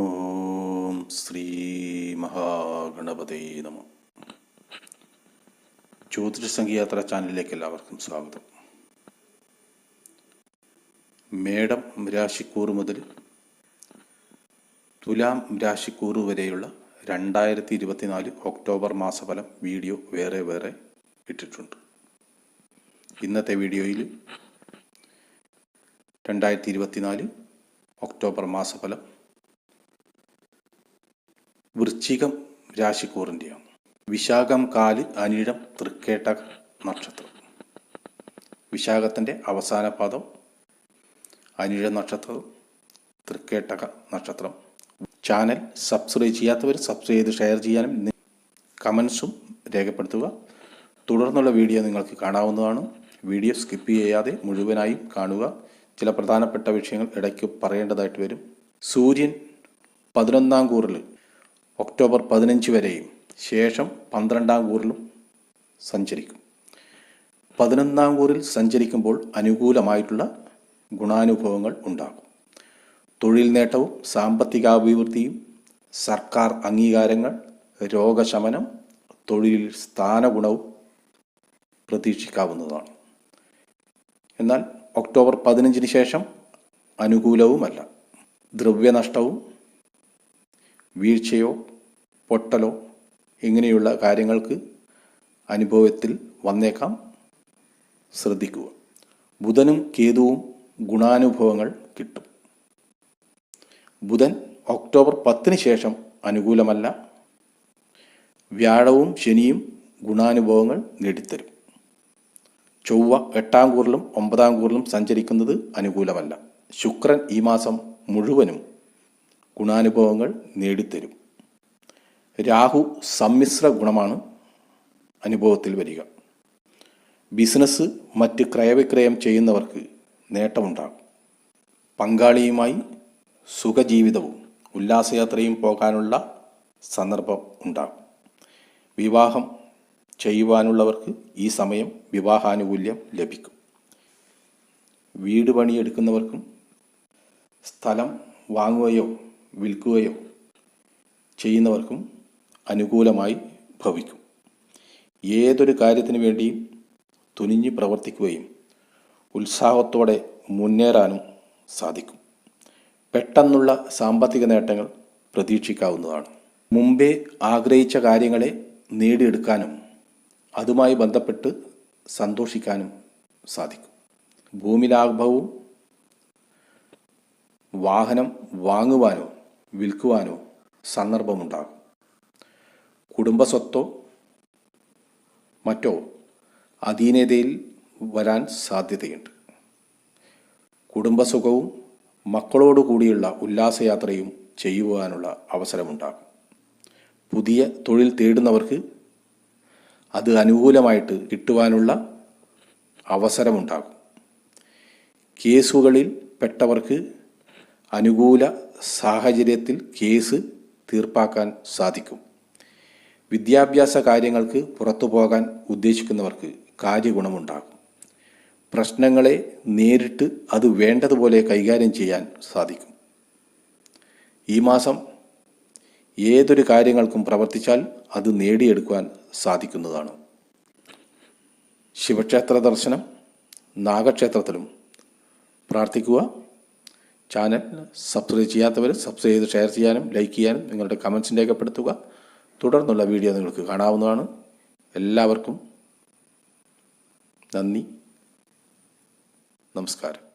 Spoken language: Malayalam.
ഓം ശ്രീ മഹാഗണപതി നമ. ജ്യോതിഷ സംഗീയാത്ര ചാനലിലേക്ക് എല്ലാവർക്കും സ്വാഗതം. മേടം രാശിക്കൂറ് മുതൽ തുലാം രാശിക്കൂറ് വരെയുള്ള രണ്ടായിരത്തി ഇരുപത്തിനാല് ഒക്ടോബർ മാസഫലം വീഡിയോ വേറെ വേറെ ഇട്ടിട്ടുണ്ട്. ഇന്നത്തെ വീഡിയോയിൽ രണ്ടായിരത്തി ഇരുപത്തിനാല് ഒക്ടോബർ മാസഫലം വൃശ്ചികം രാശിക്കൂറിന്റെയാണ് വിശാഖം കാൽ അനിഴം തൃക്കേട്ട നക്ഷത്രം. വിശാഖത്തിന്റെ അവസാന പാദം അനിഴ നക്ഷത്രം തൃക്കേട്ടക നക്ഷത്രം. ചാനൽ സബ്സ്ക്രൈബ് ചെയ്യാത്തവർ സബ്സ്ക്രൈബ് ചെയ്ത് ഷെയർ ചെയ്യാനും കമൻസും രേഖപ്പെടുത്തുക. തുടർന്നുള്ള വീഡിയോ നിങ്ങൾക്ക് കാണാവുന്നതാണ്. വീഡിയോ സ്കിപ്പ് ചെയ്യാതെ മുഴുവനായും കാണുക. ചില പ്രധാനപ്പെട്ട വിഷയങ്ങൾ ഇടയ്ക്ക് പറയേണ്ടതായിട്ട് വരും. സൂര്യൻ പതിനൊന്നാം കൂറിൽ ഒക്ടോബർ പതിനഞ്ച് വരെയും ശേഷം പന്ത്രണ്ടാം കൂറിലും സഞ്ചരിക്കും. പതിനൊന്നാം കൂറിൽ സഞ്ചരിക്കുമ്പോൾ അനുകൂലമായിട്ടുള്ള ഗുണാനുഭവങ്ങൾ ഉണ്ടാകും. തൊഴിൽ നേട്ടവും സാമ്പത്തികാഭിവൃദ്ധിയും സർക്കാർ അംഗീകാരങ്ങൾ രോഗശമനം തൊഴിലിൽ സ്ഥാനഗുണവും പ്രതീക്ഷിക്കാവുന്നതാണ്. എന്നാൽ ഒക്ടോബർ പതിനഞ്ചിന് ശേഷം അനുകൂലവുമല്ല. ദ്രവ്യനഷ്ടവും വീഴ്ചയോ പൊട്ടലോ ഇങ്ങനെയുള്ള കാര്യങ്ങൾക്ക് അനുഭവത്തിൽ വന്നേക്കാം. ശ്രദ്ധിക്കുക. ബുധനും കേതുവും ഗുണാനുഭവങ്ങൾ കിട്ടും. ബുധൻ ഒക്ടോബർ പത്തിന് ശേഷം അനുകൂലമല്ല. വ്യാഴവും ശനിയും ഗുണാനുഭവങ്ങൾ നേടിത്തരും. ചൊവ്വ എട്ടാം കൂറിലും ഒമ്പതാം കൂറിലും സഞ്ചരിക്കുന്നത് അനുകൂലമല്ല. ശുക്രൻ ഈ മാസം മുഴുവനും ഗുണാനുഭവങ്ങൾ നേടിത്തരും. രാഹു സമ്മിശ്ര ഗുണമാണ് അനുഭവത്തിൽ വരിക. ബിസിനസ് മറ്റ് ക്രയവിക്രയം ചെയ്യുന്നവർക്ക് നേട്ടമുണ്ടാകും. പങ്കാളിയുമായി സുഖജീവിതവും ഉല്ലാസയാത്രയും പോകാനുള്ള സന്ദർഭം ഉണ്ടാകും. വിവാഹം ചെയ്യുവാനുള്ളവർക്ക് ഈ സമയം വിവാഹാനുകൂല്യം ലഭിക്കും. വീട് പണിയെടുക്കുന്നവർക്കും സ്ഥലം വാങ്ങുകയോ വിൽക്കുകയോ ചെയ്യുന്നവർക്കും അനുകൂലമായി ഭവിക്കും. ഏതൊരു കാര്യത്തിനു വേണ്ടിയും തുനിഞ്ഞ് പ്രവർത്തിക്കുകയും ഉത്സാഹത്തോടെ മുന്നേറാനും സാധിക്കും. പെട്ടെന്നുള്ള സാമ്പത്തിക നേട്ടങ്ങൾ പ്രതീക്ഷിക്കാവുന്നതാണ്. മുമ്പേ ആഗ്രഹിച്ച കാര്യങ്ങളെ നേടിയെടുക്കാനും അതുമായി ബന്ധപ്പെട്ട് സന്തോഷിക്കാനും സാധിക്കും. ഭൂമിലാഭവും വാഹനം വാങ്ങുവാനോ വിൽക്കുവാനോ സന്ദർഭമുണ്ടാകും. കുടുംബസ്വത്തോ മറ്റോ അധീനതയിൽ വരാൻ സാധ്യതയുണ്ട്. കുടുംബസുഖവും മക്കളോടുകൂടിയുള്ള ഉല്ലാസയാത്രയും ചെയ്യുവാനുള്ള അവസരമുണ്ടാകും. പുതിയ തൊഴിൽ തേടുന്നവർക്ക് അത് അനുകൂലമായിട്ട് കിട്ടുവാനുള്ള അവസരമുണ്ടാകും. കേസുകളിൽ പെട്ടവർക്ക് അനുകൂല സാഹചര്യത്തിൽ കേസ് തീർപ്പാക്കാൻ സാധിക്കും. വിദ്യാഭ്യാസ കാര്യങ്ങൾക്ക് പുറത്തു പോകാൻ ഉദ്ദേശിക്കുന്നവർക്ക് കാര്യഗുണമുണ്ടാകും. പ്രശ്നങ്ങളെ നേരിട്ട് അത് വേണ്ടതുപോലെ കൈകാര്യം ചെയ്യാൻ സാധിക്കും. ഈ മാസം ഏതൊരു കാര്യങ്ങൾക്കും പ്രവർത്തിച്ചാൽ അത് നേടിയെടുക്കുവാൻ സാധിക്കുന്നതാണ്. ശിവക്ഷേത്ര ദർശനം നാഗക്ഷേത്രത്തിലും പ്രാർത്ഥിക്കുക. ചാനൽ സബ്സ്ക്രൈബ് ചെയ്യാത്തവർ സബ്സ്ക്രൈബ് ചെയ്ത് ഷെയർ ചെയ്യാനും ലൈക്ക് ചെയ്യാനും നിങ്ങളുടെ കമൻസ് രേഖപ്പെടുത്തുക. തുടർന്നുള്ള വീഡിയോ നിങ്ങൾക്ക് കാണാവുന്നതാണ്. എല്ലാവർക്കും നന്ദി. നമസ്കാരം.